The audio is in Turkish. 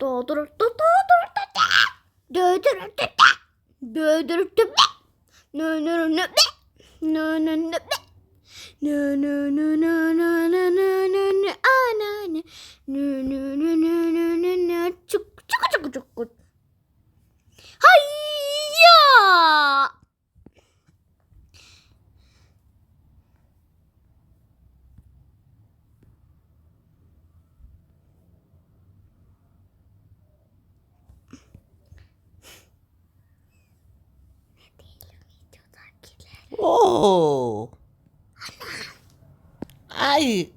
Doğdurttu doğdurttu Dövdürttu Dövdürttu Nönürünü Nönürünü nö nö nö nö nö nö nö nö nö ana nö nö nö nö nö nö nö nö çuk çuk çuk çuk çuk hayya Oh! 哎